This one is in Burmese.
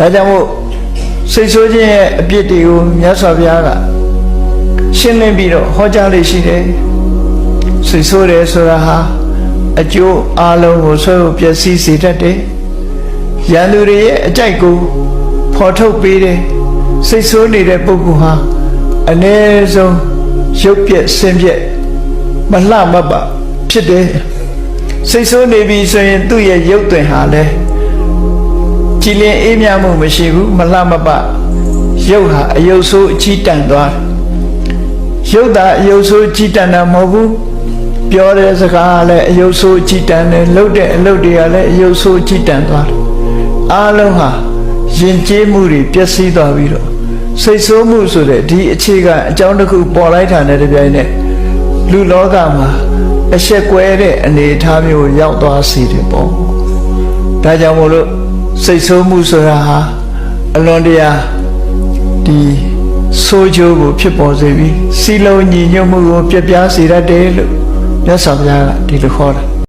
ဒါကြောင့်မို့စိတ်ဆိုးခြင်းရဲ့အပြစ်တွေကိုမြတ်စွာဘုရားကရှင်းလင်းပြီးတော့ဟောကြားလေးရှိတယ်စိတ်ဆိုးတယ်ဆိုတာဟာအကျိုးအလုံးကိုဆွဲဖို့ပျက်စီးစေတတ်တယ်ရန်သူတွေရဲ့အကြိုက်ကိုဖော်ထုတ်ပေးတယ်စိတ်ဆိုးနေတဲ့ပုဂ္ဂိုလ်ဟာအ ਨੇ ဆုံးရုပ်ပြက်ဆင်းပြက်မလှမပဖြစ်တယ်စိတ်ဆိုးနေပြီဆိုရင်သူ့ရဲ့ရုပ်သွင်ဟာလည်း ကြည်လင်အေးမြမှုမရှိဘူးမလှမပရုပ်ဟာအယုတ်ဆိုးအချီးတန်သွားတယ်ရုပ်သာအယုတ်ဆိုးအချီးတန်တာမဟုတ်ဘူးပြောတဲ့စကားကလည်းအယုတ်ဆိုးအချီးတန်တယ်လှုပ်တဲ့အလုပ်တွေကလည်းအယုတ်ဆိုးအချီးတန်သွားတယ်အားလုံးဟာယဉ်ကျေးမှုတွေပျက်စီးသွားပြီးတော့စိတ်ဆိုးမှုဆိုတဲ့ဒီအခြေခံအကြောင်းတစ်ခုပေါ်လိုက်တာနဲ့တပြိုင်နက်လူလောကမှာအဆက်ကွဲတဲ့အနေအထားမျိုးကိုရောက်သွားစေတယ်ပေါ့ဒါကြောင့်မို့လို့ စိတ်ဆိုးမှုဆိုတာဟာအလွန်တရာဒီဆိုးချိုးကိုဖြစ်ပေါ်စေပြီးစီလုံးညီညွတ်မှုကိုပြပြစေတတ်တယ်လို့မြတ်စွာဘုရားကဒီလိုခေါ်တာ